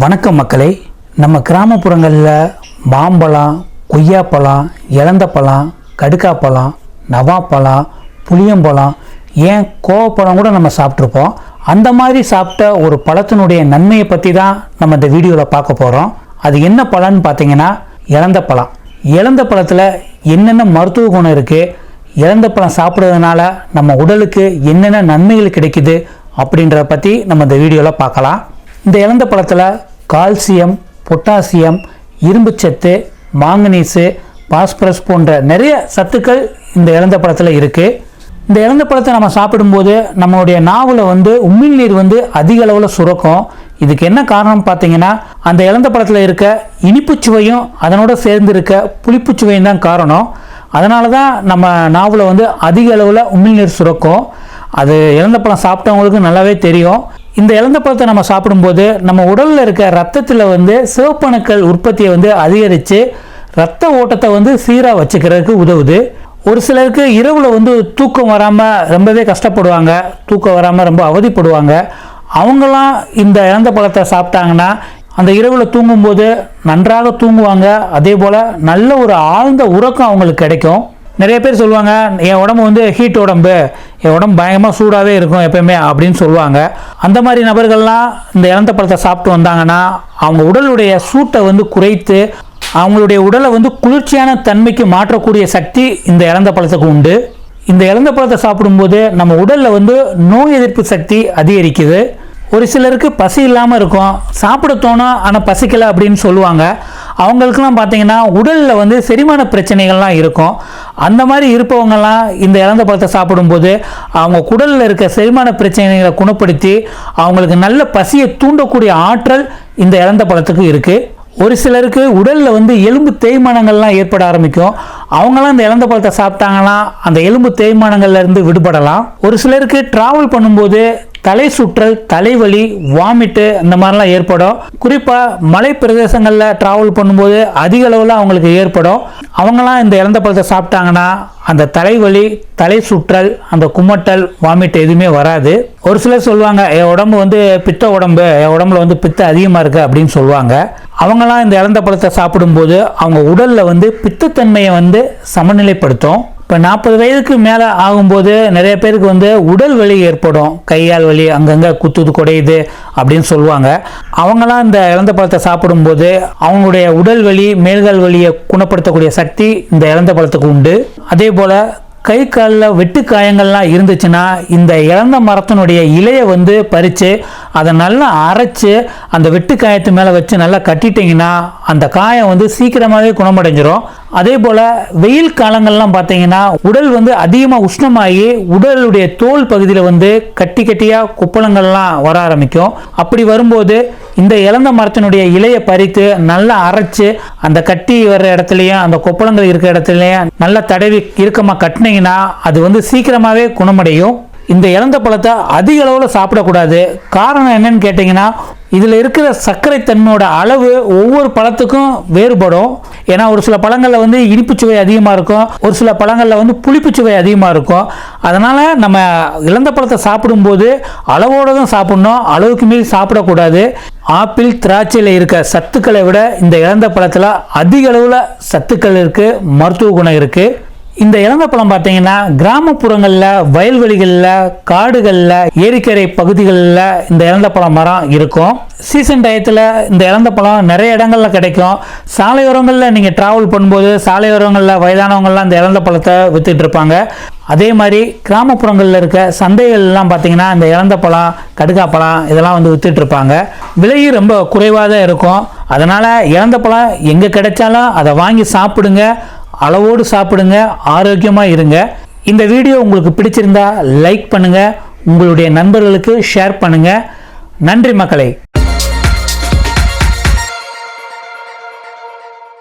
வணக்கம் மக்களே. நம்ம கிராமப்புறங்களில் மாம்பழம் கொய்யாப்பழம் இளந்தப்பழம் கடுக்காப்பழம் நவாப்பழம் புளியம்பழம் ஏன் கோவப்பழம் கூட நம்ம சாப்பிட்ருப்போம் அந்த மாதிரி சாப்பிட்ட ஒரு பழத்தினுடைய நன்மையை பற்றி தான் நம்ம இந்த வீடியோவில் பார்க்க போகிறோம் அது என்ன பழம்னு பார்த்தீங்கன்னா இழந்த பழம் இழந்த பழத்தில் என்னென்ன மருத்துவ குணம் இருக்குது இழந்த பழம் சாப்பிட்றதுனால நம்ம உடலுக்கு என்னென்ன நன்மைகள் கிடைக்குது அப்படின்றத பற்றி நம்ம இந்த வீடியோவில் பார்க்கலாம். இந்த இழந்த பழத்தில் கால்சியம் பொட்டாசியம் இரும்புச்சத்து மாங்கனீஸு பாஸ்பரஸ் போன்ற நிறைய சத்துக்கள் இந்த இழந்த பழத்தில் இருக்குது இந்த இழந்த பழத்தை நம்ம சாப்பிடும்போது நம்மளுடைய நாவில் வந்து உமிழ்நீர் வந்து அதிக அளவில் சுரக்கும். இதுக்கு என்ன காரணம் பார்த்தீங்கன்னா அந்த இழந்த பழத்தில் இருக்க இனிப்பு சுவையும் அதனோட சேர்ந்து இருக்க புளிப்பு சுவையும் தான் காரணம். அதனால தான் நம்ம நாவில் வந்து அதிக அளவில் உமிழ்நீர் சுரக்கும். அது இழந்த பழம் சாப்பிட்டவங்களுக்கு நல்லாவே தெரியும். இந்த இழந்த பழத்தை நம்ம சாப்பிடும்போது நம்ம உடலில் இருக்க ரத்தத்தில் வந்து சிவப்பணுக்கள் உற்பத்தியை வந்து அதிகரித்து ரத்த ஓட்டத்தை வந்து சீராக வச்சுக்கிறதுக்கு உதவுது. ஒரு சிலருக்கு இரவில் வந்து தூக்கம் வராமல் ரொம்பவே கஷ்டப்படுவாங்க தூக்கம் வராமல் ரொம்ப அவதிப்படுவாங்க. அவங்களாம் இந்த இழந்த பழத்தை சாப்பிட்டாங்கன்னா அந்த இரவில் தூங்கும்போது நன்றாக தூங்குவாங்க. அதே போல் நல்ல ஒரு ஆழ்ந்த உறக்கம் அவங்களுக்கு கிடைக்கும். நிறைய பேர் சொல்லுவாங்க என் உடம்பு வந்து ஹீட் உடம்பு. என் உடம்பு பயங்கரமாக சூடாகவே இருக்கும் எப்பயுமே அப்படின்னு சொல்லுவாங்க. அந்த மாதிரி நபர்கள்லாம் இந்த இளந்த பழத்தை சாப்பிட்டு வந்தாங்கன்னா அவங்க உடலுடைய சூட்டை வந்து குறைத்து அவங்களுடைய உடலை வந்து குளிர்ச்சியான தன்மைக்கு மாற்றக்கூடிய சக்தி இந்த இளந்த பழத்துக்கு உண்டு. இந்த இளந்த பழத்தை சாப்பிடும்போது நம்ம உடலில் வந்து நோய் எதிர்ப்பு சக்தி அதிகரிக்குது. ஒரு சிலருக்கு பசி இல்லாமல் இருக்கும். சாப்பிட தோணும் ஆனால் பசிக்கலை அப்படின்னு சொல்லுவாங்க. அவங்களுக்குலாம் பார்த்தீங்கன்னா உடலில் வந்து செரிமான பிரச்சனைகள்லாம் இருக்கும். அந்த மாதிரி இருப்பவங்கெல்லாம் இந்த இறந்த பழத்தை சாப்பிடும்போது அவங்க குடலில் இருக்க செரிமான பிரச்சனைகளை குணப்படுத்தி அவங்களுக்கு நல்ல பசியை தூண்டக்கூடிய ஆற்றல் இந்த இறந்த பழத்துக்கு இருக்குது ஒரு சிலருக்கு உடலில் வந்து எலும்பு தேய்மானங்கள்லாம் ஏற்பட ஆரம்பிக்கும். அவங்களாம் இந்த இழந்த பழத்தை சாப்பிட்டாங்கன்னா அந்த எலும்பு தேய்மானங்கள்லேருந்து விடுபடலாம். ஒரு சிலருக்கு ட்ராவல் பண்ணும்போது தலை சுற்றல் தலைவலி வாமிட்டு இந்த மாதிரிலாம் ஏற்படும். குறிப்பாக மலை பிரதேசங்களில் ட்ராவல் பண்ணும்போது அதிக அளவில் அவங்களுக்கு ஏற்படும். அவங்களாம் இந்த இறந்த பழத்தை சாப்பிட்டாங்கன்னா அந்த தலைவலி தலை சுற்றல் அந்த குமட்டல் வாமிட் எதுவுமே வராது. ஒரு சிலர் சொல்லுவாங்க என் உடம்பு வந்து பித்த உடம்பு என் உடம்புல வந்து பித்த அதிகமாக இருக்குது அப்படின்னு சொல்லுவாங்க. அவங்களாம் இந்த இறந்த பழத்தை சாப்பிடும்போது அவங்க உடலில் வந்து பித்தத்தன்மையை வந்து சமநிலைப்படுத்தும். இப்போ நாற்பது வயதுக்கு மேலே ஆகும்போது நிறைய பேருக்கு வந்து உடல் வலி ஏற்படும். கையால் வலி அங்கங்கே குத்துது குடையுது அப்படின்னு சொல்லுவாங்க. அவங்களாம் இந்த இழந்த பழத்தை சாப்பிடும்போது அவங்களுடைய உடல் வலி மேல்கால் வலியை குணப்படுத்தக்கூடிய சக்தி இந்த இழந்த பழத்துக்கு உண்டு. அதே போல் கை காலில் வெட்டு காயங்கள்லாம் இருந்துச்சுன்னா இந்த இழந்த மரத்தினுடைய இலையை வந்து பறித்து அதை நல்லா அரைச்சு அந்த வெட்டு காயத்து மேலே வச்சு நல்லா கட்டிட்டிங்கன்னா அந்த காயம் வந்து சீக்கிரமாகவே குணமடைஞ்சிரும். அதே போல் வெயில் காலங்கள்லாம் பார்த்தீங்கன்னா உடல் வந்து அதிகமாக உஷ்ணமாகி உடலுடைய தோல் பகுதியில் வந்து கட்டி கட்டியாக குப்பளங்கள்லாம் வர ஆரம்பிக்கும். அப்படி வரும்போது இந்த இழந்த மரத்தினுடைய இலையை பறித்து நல்லா அரைச்சு அந்த கட்டி வர்ற இடத்துலையும் அந்த கொப்பளங்கள் இருக்கிற இடத்துலையும் நல்லா தடவி இறுக்கமாக கட்டினீங்கன்னா அது வந்து சீக்கிரமாகவே குணமடையும். இந்த இழந்த பழத்தை அதிக அளவில் சாப்பிடக்கூடாது. காரணம் என்னன்னு கேட்டிங்கன்னா இதில் இருக்கிற சர்க்கரை தன்மையோட அளவு ஒவ்வொரு பழத்துக்கும் வேறுபடும். ஏன்னா ஒரு சில பழங்களில் வந்து இனிப்பு சுவை அதிகமாக இருக்கும். ஒரு சில பழங்களில் வந்து புளிப்பு சுவை அதிகமாக இருக்கும். அதனால் நம்ம இழந்த பழத்தை சாப்பிடும்போது அளவோடு தான் சாப்பிடணும். அளவுக்கு மீறி சாப்பிடக்கூடாது. ஆப்பிள் திராட்சையில் இருக்க சத்துக்களை விட இந்த இழந்த பழத்தில் அதிக அளவில் சத்துக்கள் இருக்குது மருத்துவ குணம் இருக்குது இந்த இளந்த பழம் பார்த்தீங்கன்னா கிராமப்புறங்களில் வயல்வெளிகளில் காடுகளில் ஏரிக்கரை பகுதிகளில் இந்த இளந்த பழம் மரம் இருக்கும். சீசன் டயத்தில் இந்த இளந்த பழம் நிறைய இடங்களில் கிடைக்கும். சாலையோரங்களில் நீங்கள் ட்ராவல் பண்ணும்போது சாலையோரங்களில் வயதானவங்கள்லாம் இந்த இளந்த பழத்தை வித்துட்டு இருப்பாங்க. அதே மாதிரி கிராமப்புறங்களில் இருக்க சந்தைகள்லாம் பார்த்தீங்கன்னா இந்த இளந்த பழம் கடுக்கா பழம் இதெல்லாம் வந்து வித்துட்டு இருப்பாங்க. விலையும் ரொம்ப குறைவாக தான் இருக்கும். அதனால் இளந்த பழம் எங்கே கிடைச்சாலும் அதை வாங்கி சாப்பிடுங்க. அளவோடு சாப்பிடுங்க ஆரோக்கியமாக இருங்க. இந்த வீடியோ உங்களுக்கு பிடிச்சிருந்தா லைக் பண்ணுங்கள் உங்களுடைய நண்பர்களுக்கு ஷேர் பண்ணுங்கள் நன்றி மக்களை.